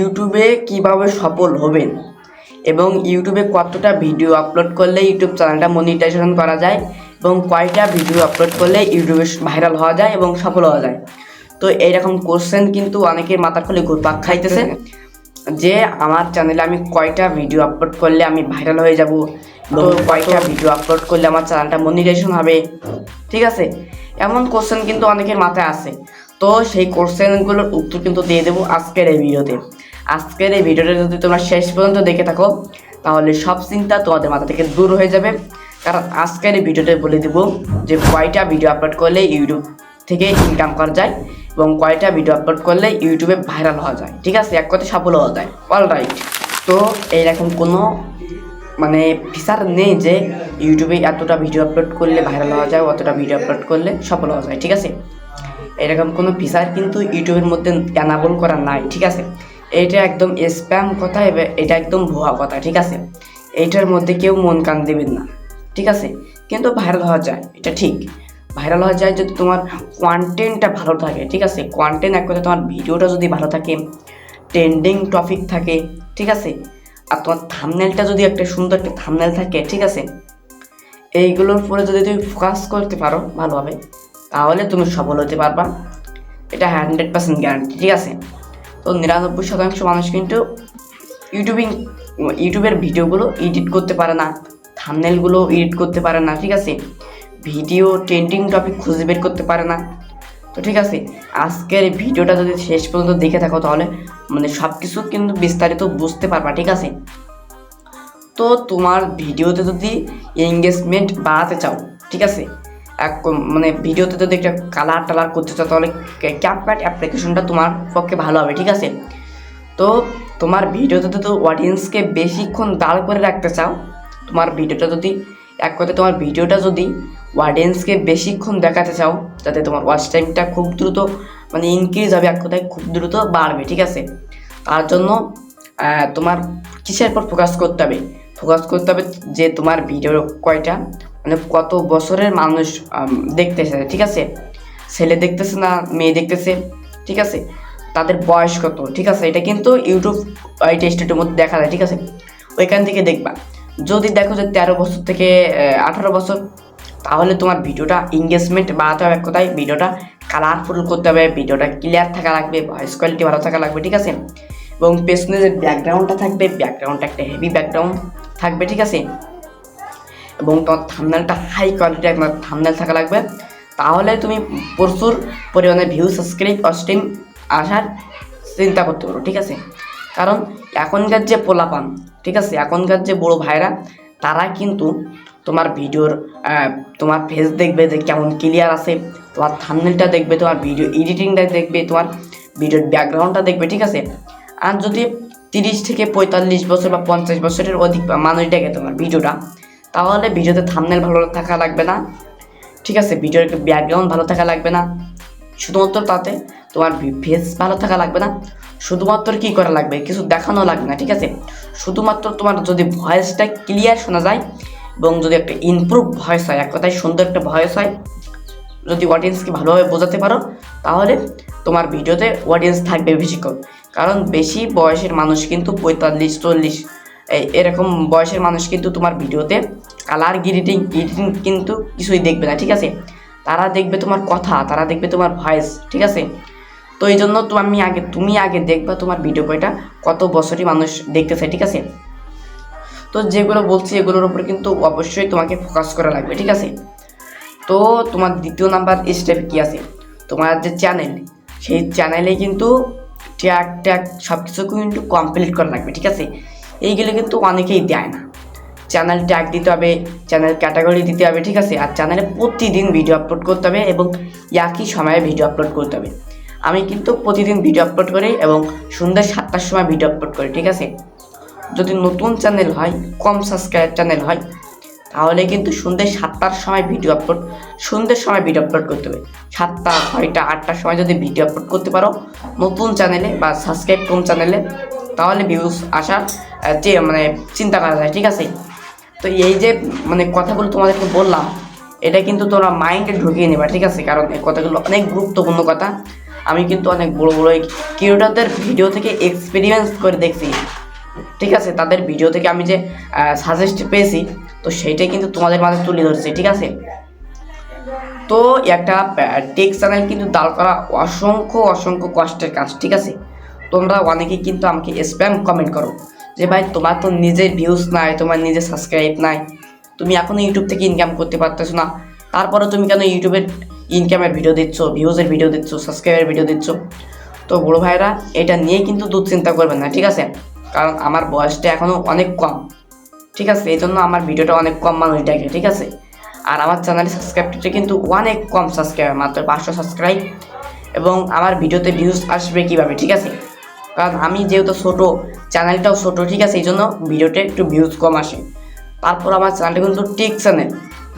ইউটিউবে কীভাবে সফল হবেন এবং ইউটিউবে কতটা ভিডিও আপলোড করলে ইউটিউব চ্যানেলটা মনিটাইজেশন করা যায় এবং কয়টা ভিডিও আপলোড করলে ইউটিউবে ভাইরাল হওয়া যায় এবং সফল হওয়া যায়। তো এইরকম কোশ্চেন কিন্তু অনেকের মাথার খুলে ঘুরপাক খাইতেছে যে, আমার চ্যানেলে আমি কয়টা ভিডিও আপলোড করলে আমি ভাইরাল হয়ে যাব? তো কয়টা ভিডিও আপলোড করলে আমার চ্যানেলটা মনিটাইজেশন হবে। ঠিক আছে? এমন কোশ্চেন কিন্তু অনেকের মাথায় আছে। তো সেই কোশ্চেনগুলোর উত্তর কিন্তু দিয়ে দেবো আজকের এই ভিডিওতে আজকের এই ভিডিওটা যদি তোমরা শেষ পর্যন্ত দেখে থাকো তাহলে সব চিন্তা তোমাদের মাথা থেকে দূর হয়ে যাবে। কারণ আজকের এই ভিডিওতে বলে দেবো যে কয়টা ভিডিও আপলোড করলে ইউটিউব থেকে ইনকাম করা যায় এবং কয়টা ভিডিও আপলোড করলে ইউটিউবে ভাইরাল হওয়া যায়। ঠিক আছে? এক কথা সফল হওয়া যায়। অল রাইট তো এইরকম কোনো মানে ফিচার নেই যে ইউটিউবে এতটা ভিডিও আপলোড করলে ভাইরাল হওয়া যায়, অতটা ভিডিও আপলোড করলে সফল হওয়া যায়, ঠিক আছে? এরকম কোনো ফিচার কিন্তু ইউটিউবের মধ্যে অ্যানাবল করা নাই, ঠিক আছে? এটা একদম স্প্যাম কথা, এবং এটা একদম ভুয়া কথা, ঠিক আছে? এইটার মধ্যে কেউ মন কান দেবেন না, ঠিক আছে? কিন্তু ভাইরাল হওয়া যায়, এটা ঠিক। ভাইরাল হওয়া যায় যদি তোমার কন্টেন্টটা ভালো থাকে, ঠিক আছে? কন্টেন্ট এক কথা তোমার ভিডিওটা যদি ভালো থাকে ট্রেন্ডিং টপিক থাকে, ঠিক আছে? আর তোমার থামনেলটা যদি একটা সুন্দর একটা থামনেল থাকে, ঠিক আছে? এইগুলোর উপরে যদি তুমি ফোকাস করতে পারো ভালোভাবে, তাহলে তুমি সফল হতে পারবা। এটা হান্ড্রেড পার্সেন্ট গ্যারান্টি ঠিক আছে? তো নিরানব্বই শতাংশ মানুষ কিন্তু ইউটিউবিং, ইউটিউবের ভিডিওগুলো এডিট করতে পারে না থামনেলগুলো এডিট করতে পারে না, ঠিক আছে? ভিডিও ট্রেন্ডিং টপিক খুঁজে বের করতে পারে না। তো ঠিক আছে, আজকের ভিডিওটা যদি শেষ পর্যন্ত দেখে থাকো তাহলে মানে সব কিছু কিন্তু বিস্তারিত বুঝতে পারবা, ঠিক আছে? তো তোমার ভিডিওতে যদি এঙ্গেজমেন্ট বাড়াতে চাও, ঠিক আছে? এক মানে ভিডিওতে যদি একটা কালার টালার করতে চাও তাহলে ক্যাপকাট অ্যাপ্লিকেশনটা তোমার পক্ষে ভালো হবে, ঠিক আছে? তো তোমার ভিডিওতে যদি অডিয়েন্সকে বেশিক্ষণ দাঁড় করে রাখতে চাও, তোমার ভিডিওটা যদি এক কথায় তোমার ভিডিওটা যদি অডিয়েন্সকে বেশিক্ষণ দেখাতে চাও, যাতে তোমার ওয়াচ টাইমটা খুব দ্রুত মানে ইনক্রিজ হবে এক কথায় খুব দ্রুত বাড়বে, ঠিক আছে? তার জন্য তোমার কিসের পর ফোকাস করতে হবে? ফোকাস করতে হবে যে তোমার ভিডিও কয়টা মানে কত বছরের মানুষ দেখতেছে, ঠিক আছে? ছেলে দেখতেছে না মেয়ে দেখতেছে, ঠিক আছে? তাদের বয়স কত, ঠিক আছে? এটা কিন্তু ইউটিউব এই টেস্টের মধ্যে দেখা যায়, ঠিক আছে? ওইখান থেকে দেখবা। যদি দেখো যে তেরো বছর থেকে আঠারো বছর তাহলে তোমার ভিডিওটা এঙ্গেজমেন্ট বাড়াতে হবে এক কথায়, ভিডিওটা কালারফুল করতে হবে, ভিডিওটা ক্লিয়ার থাকা লাগবে ভয়েস কোয়ালিটি ভালো থাকা লাগবে, ঠিক আছে? এবং পেছনে যে ব্যাকগ্রাউন্ডটা থাকবে ব্যাকগ্রাউন্ডটা একটা হেভি ব্যাকগ্রাউন্ড থাকবে, ঠিক আছে? এবং তোমার থামনেলটা হাই কোয়ালিটির একটা থামনেল থাকা লাগবে। তাহলে তুমি প্রচুর পরিমাণে ভিউ সাবস্ক্রাইব অস্টিম আসার চিন্তা করতে পারো, ঠিক আছে? কারণ এখনকার যে পোলাপান, ঠিক আছে? এখনকার যে বড় ভাইরা, তারা কিন্তু তোমার ভিডিওর তোমার ফেস দেখবে যে কেমন ক্লিয়ার আছে, তোমার থামনেলটা দেখবে, তোমার ভিডিও এডিটিংটা দেখবে, তোমার ভিডিওর ব্যাকগ্রাউন্ডটা দেখবে, ঠিক আছে? আর যদি তিরিশ থেকে পঁয়তাল্লিশ বছর বা পঞ্চাশ বছরের অধিক মানুষ দেখে তোমার ভিডিওটা, তাহলে ভিডিওতে থামনেল ভালো থাকা লাগবে না, ঠিক আছে? ভিডিওর ব্যাকগ্রাউন্ড ভালো থাকা লাগবে না, শুধুমাত্র তাতে তোমার ফেস ভালো থাকা লাগবে না, শুধুমাত্র কি করা লাগবে? কিছু দেখানো লাগবে না, ঠিক আছে? শুধুমাত্র তোমার যদি ভয়েসটা ক্লিয়ার শোনা যায় এবং যদি একটা ইমপ্রুভ ভয়েস হয়, এক কথায় সুন্দর একটা ভয়েস হয়, যদি অডিয়েন্সকে ভালোভাবে বোঝাতে পারো, তাহলে তোমার ভিডিওতে অডিয়েন্স থাকবে বেশিক্ষণ। কারণ বেশি বয়সের মানুষ কিন্তু পঁয়তাল্লিশ, চল্লিশ এরকম বয়সের মানুষ কিন্তু তোমার ভিডিওতে কালার এডিটিং এডিটিং কিন্তু কিছুই দেখবে না, ঠিক আছে? তারা দেখবে তোমার কথা, তারা দেখবে তোমার ভয়েস ঠিক আছে? তো এই জন্য তো আমি আগে, তুমি আগে দেখবা তোমার ভিডিও কয়টা কত বছরই মানুষ দেখতেছে, ঠিক আছে? তো যেগুলো বলছি এগুলোর উপরে কিন্তু অবশ্যই তোমাকে ফোকাস করা লাগবে, ঠিক আছে? তো তোমার দ্বিতীয় নাম্বার স্টেপ কি আছে? তোমার যে চ্যানেল সেই চ্যানেলে কিন্তু ট্যাগ ট্যাগ সব কিছু কিন্তু কমপ্লিট করা লাগবে, ঠিক আছে? এইগুলো কিন্তু অনেকেই দেয় না। চ্যানেল ট্যাগ দিতে হবে চ্যানেল ক্যাটাগরি দিতে হবে, ঠিক আছে? আর চ্যানেলে প্রতিদিন ভিডিও আপলোড করতে হবে এবং একই সময়ে ভিডিও আপলোড করতে হবে। আমি কিন্তু প্রতিদিন ভিডিও আপলোড করি এবং সন্ধ্যা সাতটার সময় ভিডিও আপলোড করি, ঠিক আছে? যদি নতুন চ্যানেল হয়, কম সাবস্ক্রাইব চ্যানেল হয়, তাহলে কিন্তু সন্ধ্যে সাতটার সময় ভিডিও আপলোড সন্ধ্যের সময় ভিডিও আপলোড করতে হবে। সাতটা, ছয়টা, আটটার সময় যদি ভিডিও আপলোড করতে পারো, নতুন চ্যানেলে বা সাবস্ক্রাইব কম চ্যানেলে তাহলে ভিউজ আসার যে মানে চিন্তা করা যায়, ঠিক আছে? তো এই যে মানে কথাগুলো তোমাদেরকে বললাম, এটা কিন্তু তোমরা মাইন্ডে ঢুকিয়ে নেবা, ঠিক আছে? কারণ এই কথাগুলো অনেক গুরুত্বপূর্ণ কথা। আমি কিন্তু অনেক বড় বড় ক্রিয়েটারদের ভিডিও থেকে এক্সপেরিয়েন্স করে দেখছি। ঠিক আছে, তাদের ভিডিও থেকে আমি যে সাজেস্ট পেয়েছি, তো সেইটাই কিন্তু তোমাদের মাঝে তুলে ধরছি, ঠিক আছে? তো একটা টেক চ্যানেল কিন্তু দাঁড় করা অসংখ্য অসংখ্য কষ্টের কাজ, ঠিক আছে? তোমরা অনেকে কিন্তু আমাকে স্প্যাম কমেন্ট করো যে, ভাই, তোমার তো নিজের ভিউজ নাই, তোমার নিজের সাবস্ক্রাইব নাই। তুমি এখনও ইউটিউব থেকে ইনকাম করতে পারতেছো না। তারপরে তুমি কেন ইউটিউবের ইনকামের ভিডিও দিচ্ছ ভিউজের ভিডিও দিচ্ছ সাবস্ক্রাইবের ভিডিও দিচ্ছ? তো বড়ো ভাইরা এটা নিয়ে কিন্তু দুশ্চিন্তা করবেন না, ঠিক আছে? কারণ আমার বয়সটা এখনও অনেক কম, ঠিক আছে? এই জন্য আমার ভিডিওটা অনেক কম মানুষ দেখে, ঠিক আছে? আর আমার চ্যানেলে সাবস্ক্রাইবটা কিন্তু অনেক কম সাবস্ক্রাইবার মাত্র পাঁচশো সাবস্ক্রাইব এবং আমার ভিডিওতে ভিউজ আসবে কীভাবে, ঠিক আছে? কারণ আমি যেহেতু ছোটো, চ্যানেলটাও ছোটো, ঠিক আছে? এই জন্য ভিডিওতে একটু ভিউজ কম আসে। তারপর আমার চ্যানেলটা কিন্তু টেক চ্যানেল,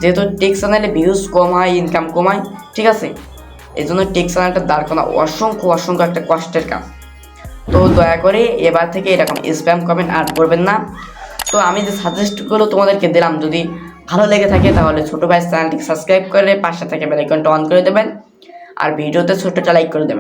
যেহেতু টেক চ্যানেলে ভিউজ কম হয় ইনকাম কম হয়, ঠিক আছে? এই জন্য টেক চ্যানেলটা দাঁড় করা অসংখ্য অসংখ্য একটা কষ্টের কাজ। তো দয়া করে এবার থেকে এরকম স্প্যাম কমেন্ট আর করবেন না। তো আমি যে সাজেস্টগুলো তোমাদেরকে দিলাম, যদি ভালো লেগে থাকে তাহলে ছোটো ভাই চ্যানেলটিকে সাবস্ক্রাইব করে পাশে থেকে বেলাইকনটা অন করে দেবেন। আর ভিডিওতে ছোট্ট লাইক করে দেবেন।